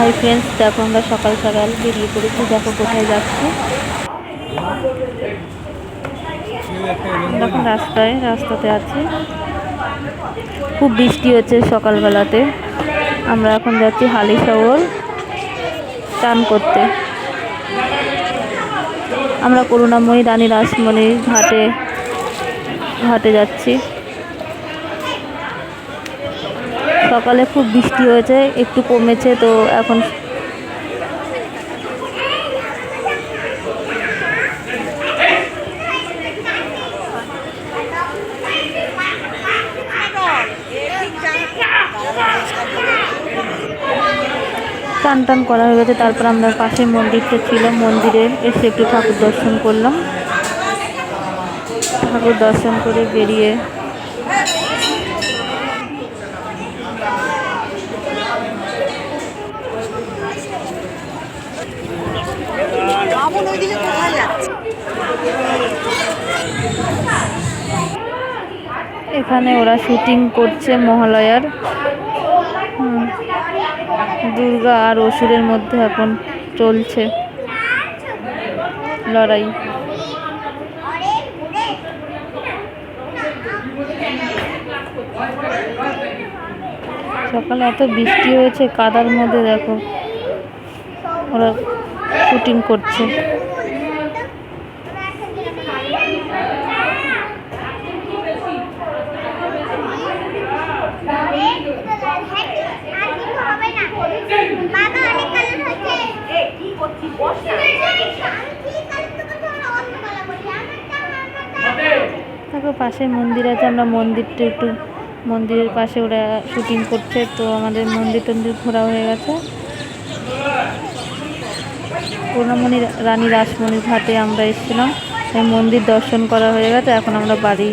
Hi friends দেখো আমরা সকাল সকাল বেরিয়ে পড়েছি। দেখো কোথায় যাচ্ছি। এখন রাস্তায়, রাস্তাতে আছি। খুব বৃষ্টি হচ্ছে সকালবেলাতে। আমরা এখন যাচ্ছি হালিশহর চান করতে। আমরা করুণাময়ী রানী রাসমণির ঘাটে ঘাটে যাচ্ছি। সকালে খুব বৃষ্টি হয়েছে, একটু কমেছে, তো এখন টান টান করা হয়ে গেছে, তারপর আমরা পাশে মন্দিরটা ছিল, মন্দিরে এসে একটু ঠাকুর দর্শন করলাম। ঠাকুর দর্শন করে বেরিয়ে ওইদিকে কোথায় যাচ্ছে। এখানে ওরা শুটিং করছে মহালয়ার। দুর্গা আর অসুরের মধ্যে এখন চলছে লড়াই। সকালে এত বৃষ্টি হয়েছে কাদার মধ্যে, দেখো। ওরা শুটিং করছে। তারপর পাশে মন্দির আছে, আমরা মন্দিরটা একটু, মন্দিরের পাশে ওরা শুটিং করছে, তো আমাদের মন্দির টন্দির ঘোরা হয়ে গেছে। পূর্ণমণি রানী রাসমণির ঘাটে আমরা এসেছিলাম। মন্দির দর্শন করা হয়ে গেছে এখন আমরা বাড়ি